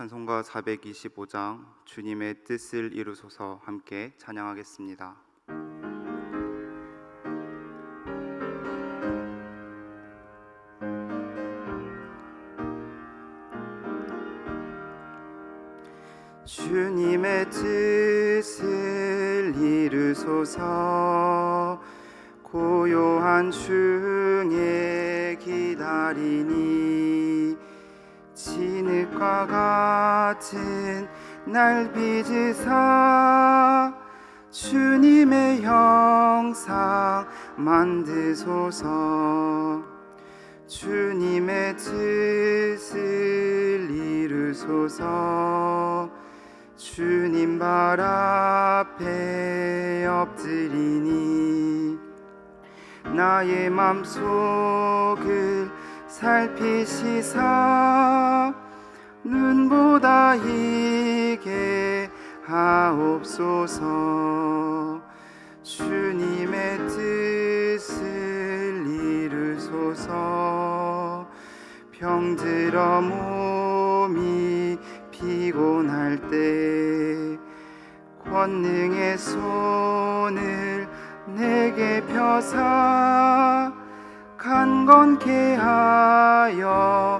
찬송가 425장 주님의 뜻을 이루소서 함께 찬양하겠습니다. 주님의 뜻을 이루소서 고요한 중에 기다리니 진흙과 같은 날 빚으사 주님의 형상 만드소서. 주님의 뜻을 이루소서. 주님 발 앞에 엎드리니 나의 맘속을 살피시사 눈보다 이게 하옵소서. 주님의 뜻을 이루소서. 병들어 몸이 피곤할 때 권능의 손을 내게 펴사 강건케 하여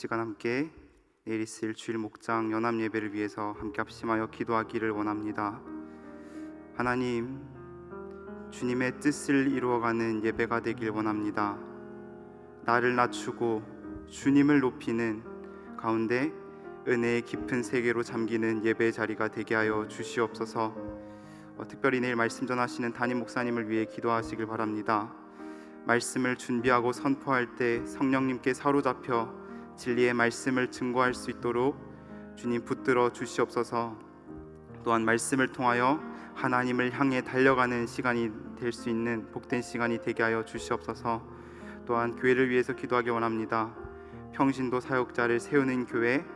시간 함께 내일 있을 주일 목장 연합 예배를 위해서 함께 합심하여 기도하기를 원합니다 하나님 주님의 뜻을 이루어가는 예배가 되길 원합니다 나를 낮추고 주님을 높이는 가운데 은혜의 깊은 세계로 잠기는 예배의 자리가 되게 하여 주시옵소서. 어, 특별히 내일 말씀 전하시는 담임 목사님을 위해 기도하시길 바랍니다. 말씀을 준비하고 선포할 때 성령님께 사로잡혀 진리의 말씀을 증거할 수 있도록 주님 붙들어 주시옵소서. 또한 말씀을 통하여 하나님을 향해 달려가는 시간이 될 수 있는 복된 시간이 되게 하여 주시옵소서. 또한 교회를 위해서 기도하기 원합니다. 평신도 사역자를 세우는 교회,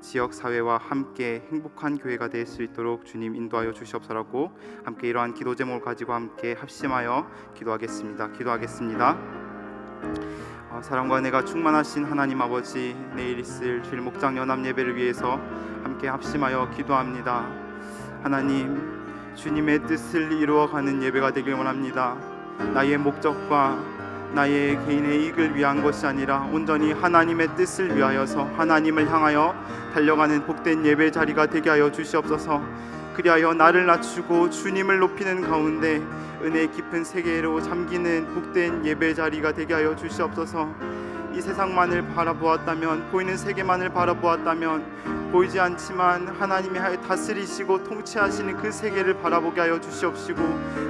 지역 사회와 함께 행복한 교회가 될 수 있도록 주님 인도하여 주시옵소서라고 함께 이러한 기도 제목을 가지고 함께 합심하여 기도하겠습니다. 기도하겠습니다. 어, 사랑과 은혜가 충만하신 하나님 아버지 내일 있을 주일 목장 연합 예배를 위해서 함께 합심하여 기도합니다. 하나님 주님의 뜻을 이루어가는 예배가 되길 원합니다. 나의 목적과 나의 개인의 이익을 위한 것이 아니라 온전히 하나님의 뜻을 위하여서 하나님을 향하여 달려가는 복된 예배 자리가 되게 하여 주시옵소서. 그리하여 나를 낮추고 주님을 높이는 가운데 은혜 깊은 세계로 잠기는 복된 예배 자리가 되게 하여 주시옵소서. 이 세상만을 바라보았다면 보이는 세계만을 바라보았다면 보이지 않지만 하나님이 다스리시고 통치하시는 그 세계를 바라보게 하여 주시옵시고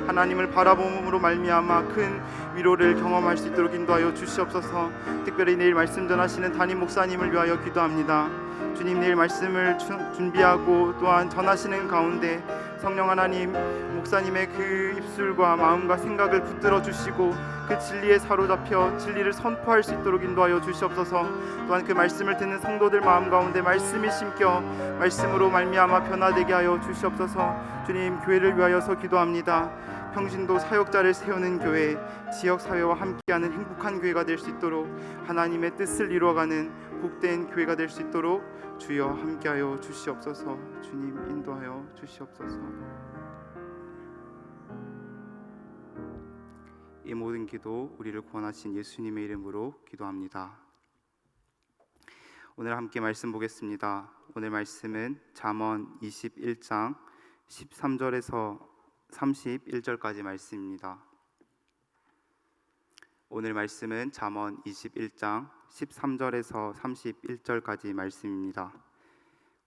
하나님을 바라봄으로 말미암아 큰 위로를 경험할 수 있도록 인도하여 주시옵소서. 특별히 내일 말씀 전하시는 담임 목사님을 위하여 기도합니다. 주님 내일 말씀을 준비하고 또한 전하시는 가운데 성령 하나님 목사님의 그 입술과 마음과 생각을 붙들어 주시고 그 진리에 사로잡혀 진리를 선포할 수 있도록 인도하여 주시옵소서. 또한 그 말씀을 듣는 성도들 마음 가운데 말씀이 심겨 말씀으로 말미암아 변화되게 하여 주시옵소서. 주님 교회를 위하여서 기도합니다. 평신도 사역자를 세우는 교회, 지역 사회와 함께하는 행복한 교회가 될 수 있도록 하나님의 뜻을 이루어가는 복된 교회가 될 수 있도록 주여 함께하여 주시옵소서. 주님 인도하여 주시옵소서. 이 모든 기도 우리를 구원하신 예수님의 이름으로 기도합니다. 오늘 함께 말씀 보겠습니다. 오늘 말씀은 잠언 21장 13절에서 31절까지 말씀입니다. 오늘 말씀은 잠언 21장 13절에서 31절까지 말씀입니다.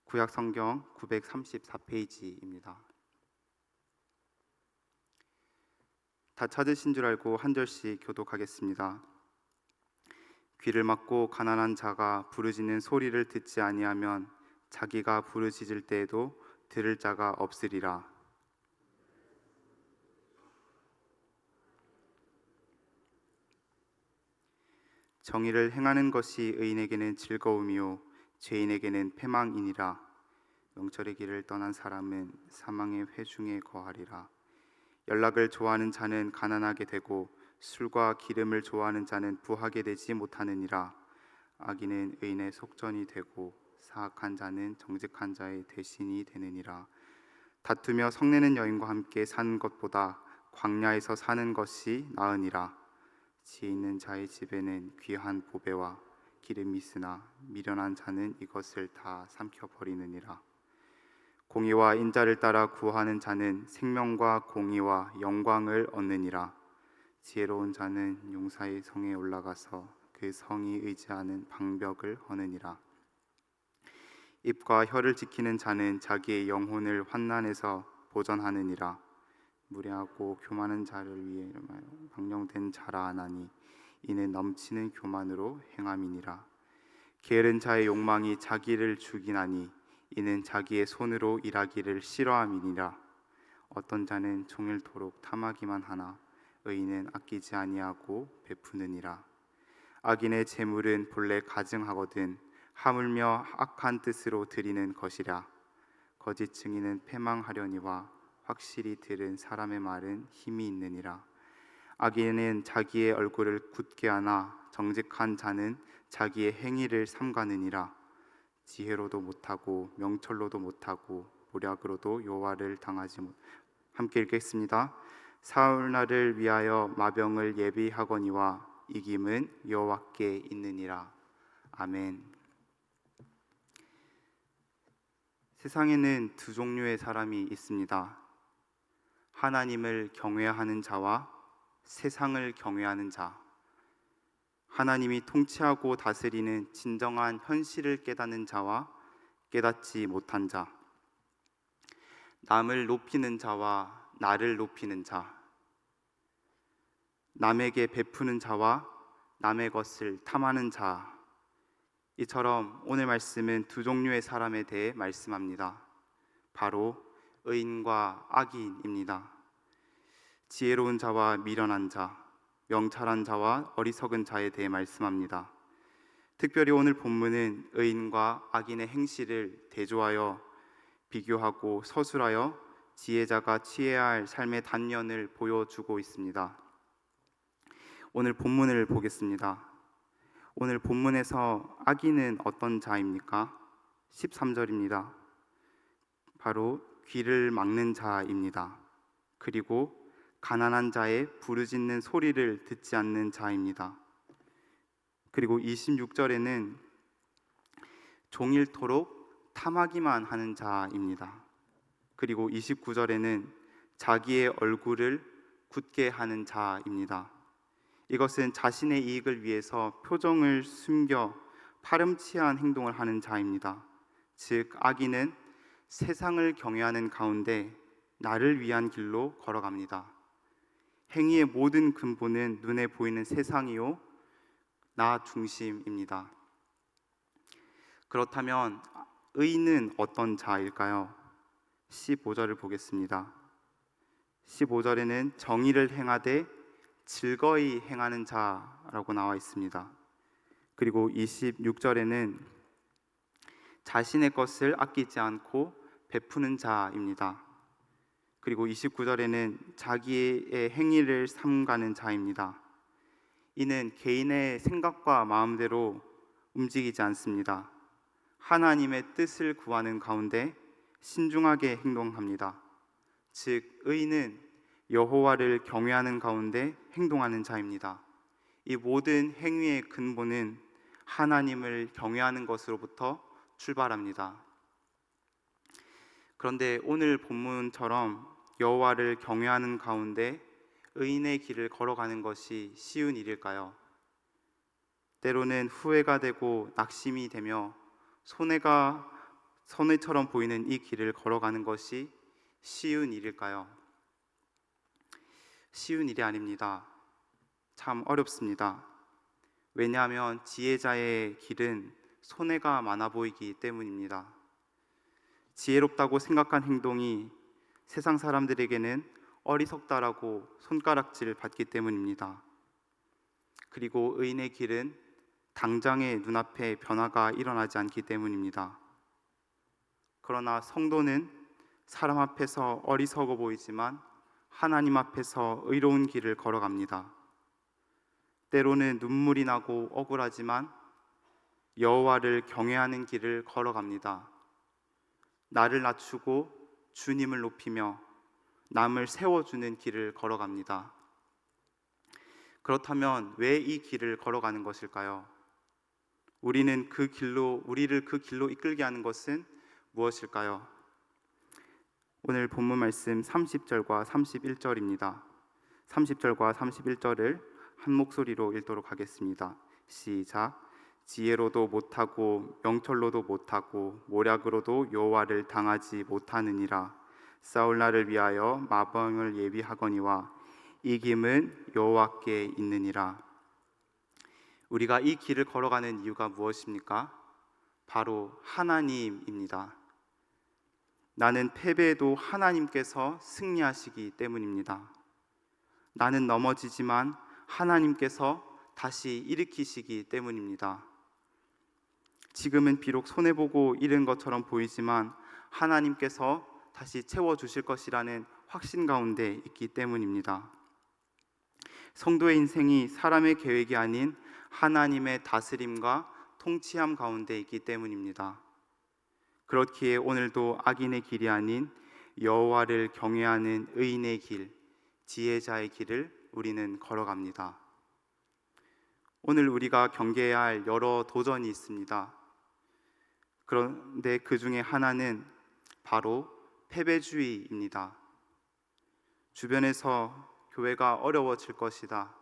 구약 성경 934페이지입니다. 다 찾으신 줄 알고 한 절씩 교독하겠습니다. 귀를 막고 가난한 자가 부르짖는 소리를 듣지 아니하면 자기가 부르짖을 때에도 들을 자가 없으리라. 정의를 행하는 것이 의인에게는 즐거움이요 죄인에게는 패망이니라. 명철의 길을 떠난 사람은 사망의 회중에 거하리라. 연락을 좋아하는 자는 가난하게 되고 술과 기름을 좋아하는 자는 부하게 되지 못하느니라. 악인은 의인의 속전이 되고 사악한 자는 정직한 자의 대신이 되느니라. 다투며 성내는 여인과 함께 사는 것보다 광야에서 사는 것이 나으니라. 지혜 있는 자의 집에는 귀한 보배와 기름이 있으나 미련한 자는 이것을 다 삼켜 버리느니라. 공의와 인자를 따라 구하는 자는 생명과 공의와 영광을 얻느니라. 지혜로운 자는 용사의 성에 올라가서 그 성이 의지하는 방벽을 허느니라. 입과 혀를 지키는 자는 자기의 영혼을 환난에서 보전하느니라. 무례하고 교만한 자를 위해 방령된 자라 하나니 이는 넘치는 교만으로 행함이니라. 게으른 자의 욕망이 자기를 죽이나니 이는 자기의 손으로 일하기를 싫어함이니라. 어떤 자는 종일토록 탐하기만 하나 의인은 아끼지 아니하고 베푸느니라. 악인의 재물은 본래 가증하거든 하물며 악한 뜻으로 드리는 것이라. 거짓 증인은 패망하려니와 확실히 들은 사람의 말은 힘이 있느니라. 악인은 자기의 얼굴을 굳게 하나 정직한 자는 자기의 행위를 삼가느니라. 지혜로도 못하고 명철로도 못하고 모략으로도 여호와를 당하지 못. 함께 읽겠습니다. 사울날을 위하여 마병을 예비하거니와 이김은 여호와께 있느니라. 아멘. 세상에는 두 종류의 사람이 있습니다. 하나님을 경외하는 자와 세상을 경외하는 자. 하나님이 통치하고 다스리는 진정한 현실을 깨닫는 자와 깨닫지 못한 자. 남을 높이는 자와 나를 높이는 자. 남에게 베푸는 자와 남의 것을 탐하는 자. 이처럼 오늘 말씀은 두 종류의 사람에 대해 말씀합니다. 바로 의인과 악인입니다. 지혜로운 자와 미련한 자, 명철한 자와 어리석은 자에 대해 말씀합니다. 특별히 오늘 본문은 의인과 악인의 행실을 대조하여 비교하고 서술하여 지혜자가 취해야 할 삶의 단연을 보여주고 있습니다. 오늘 본문을 보겠습니다. 오늘 본문에서 악인은 어떤 자입니까? 13절입니다. 바로 귀를 막는 자입니다. 그리고 가난한 자의 부르짖는 소리를 듣지 않는 자입니다. 그리고 26절에는 종일토록 탐하기만 하는 자입니다. 그리고 29절에는 자기의 얼굴을 굳게 하는 자입니다. 이것은 자신의 이익을 위해서 표정을 숨겨 파렴치한 행동을 하는 자입니다. 즉 악인은 세상을 경외하는 가운데 나를 위한 길로 걸어갑니다. 행위의 모든 근본은 눈에 보이는 세상이요 나 중심입니다. 그렇다면 의인은 어떤 자일까요? 15절을 보겠습니다. 15절에는 정의를 행하되 즐거이 행하는 자라고 나와 있습니다. 그리고 26절에는 자신의 것을 아끼지 않고 베푸는 자입니다. 그리고 29절에는 자기의 행위를 삼가는 자입니다. 이는 개인의 생각과 마음대로 움직이지 않습니다. 하나님의 뜻을 구하는 가운데 신중하게 행동합니다. 즉 의인은 여호와를 경외하는 가운데 행동하는 자입니다. 이 모든 행위의 근본은 하나님을 경외하는 것으로부터 출발합니다. 그런데 오늘 본문처럼 여호와를 경외하는 가운데 의인의 길을 걸어가는 것이 쉬운 일일까요? 때로는 후회가 되고 낙심이 되며 손해가 손해처럼 보이는 이 길을 걸어가는 것이 쉬운 일일까요? 쉬운 일이 아닙니다. 참 어렵습니다. 왜냐하면 지혜자의 길은 손해가 많아 보이기 때문입니다. 지혜롭다고 생각한 행동이 세상 사람들에게는 어리석다라고 손가락질 받기 때문입니다. 그리고 의인의 길은 당장의 눈앞에 변화가 일어나지 않기 때문입니다. 그러나 성도는 사람 앞에서 어리석어 보이지만 하나님 앞에서 의로운 길을 걸어갑니다. 때로는 눈물이 나고 억울하지만 여호와를 경외하는 길을 걸어갑니다. 나를 낮추고 주님을 높이며 남을 세워주는 길을 걸어갑니다. 그렇다면 왜 이 길을 걸어가는 것일까요? 우리는 그 길로 우리를 그 길로 이끌게 하는 것은 무엇일까요? 오늘 본문 말씀 30절과 31절입니다. 30절과 31절을 한 목소리로 읽도록 하겠습니다. 시작. 지혜로도 못하고 명철로도 못하고 모략으로도 여호와를 당하지 못하느니라. 사울 나를 위하여 마병을 예비하거니와 이김은 여호와께 있느니라. 우리가 이 길을 걸어가는 이유가 무엇입니까? 바로 하나님입니다. 나는 패배에도 하나님께서 승리하시기 때문입니다. 나는 넘어지지만 하나님께서 다시 일으키시기 때문입니다. 지금은 비록 손해보고 잃은 것처럼 보이지만 하나님께서 다시 채워주실 것이라는 확신 가운데 있기 때문입니다. 성도의 인생이 사람의 계획이 아닌 하나님의 다스림과 통치함 가운데 있기 때문입니다. 그렇기에 오늘도 악인의 길이 아닌 여호와를 경외하는 의인의 길, 지혜자의 길을 우리는 걸어갑니다. 오늘 우리가 경계해야 할 여러 도전이 있습니다. 그런데 그 중에 하나는 바로 패배주의입니다. 주변에서 교회가 어려워질 것이다.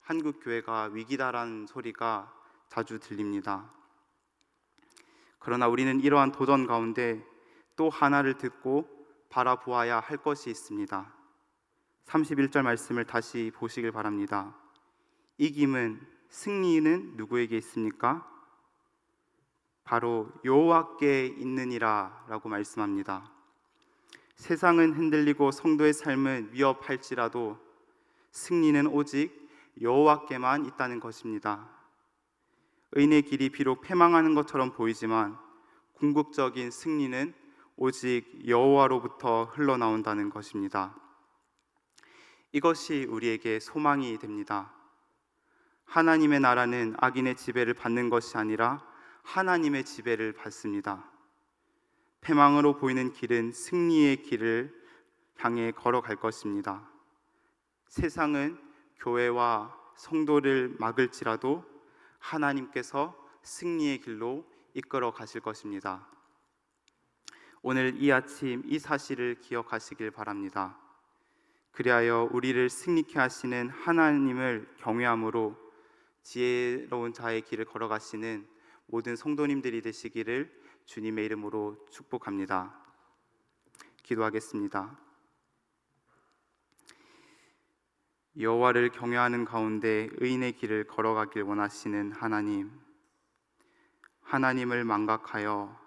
한국 교회가 위기다라는 소리가 자주 들립니다. 그러나 우리는 이러한 도전 가운데 또 하나를 듣고 바라보아야 할 것이 있습니다. 31절 말씀을 다시 보시길 바랍니다. 이김은 승리는 누구에게 있습니까? 바로 여호와께 있느니라라고 말씀합니다. 세상은 흔들리고 성도의 삶은 위협할지라도 승리는 오직 여호와께만 있다는 것입니다. 의인의 길이 비록 패망하는 것처럼 보이지만 궁극적인 승리는 오직 여호와로부터 흘러나온다는 것입니다. 이것이 우리에게 소망이 됩니다. 하나님의 나라는 악인의 지배를 받는 것이 아니라 하나님의 지배를 받습니다. 패망으로 보이는 길은 승리의 길을 향해 걸어갈 것입니다. 세상은 교회와 성도를 막을지라도 하나님께서 승리의 길로 이끌어 가실 것입니다. 오늘 이 아침 이 사실을 기억하시길 바랍니다. 그리하여 우리를 승리케 하시는 하나님을 경외함으로 지혜로운 자의 길을 걸어가시는 모든 성도님들이 되시기를 주님의 이름으로 축복합니다. 기도하겠습니다. 여호와를 경외하는 가운데 의인의 길을 걸어가길 원하시는 하나님, 하나님을 망각하여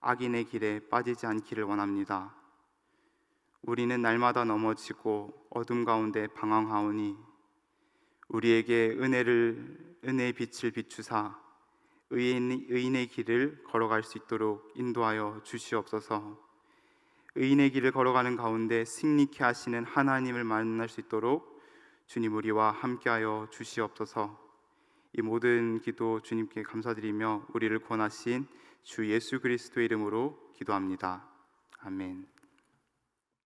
악인의 길에 빠지지 않기를 원합니다. 우리는 날마다 넘어지고 어둠 가운데 방황하오니 우리에게 은혜를 은혜의 빛을 비추사 의인, 의인의 길을 걸어갈 수 있도록 인도하여 주시옵소서. 의인의 길을 걸어가는 가운데 승리케 하시는 하나님을 만날 수 있도록 주님 우리와 함께하여 주시옵소서. 이 모든 기도 주님께 감사드리며 우리를 권하신 주 예수 그리스도의 이름으로 기도합니다. 아멘.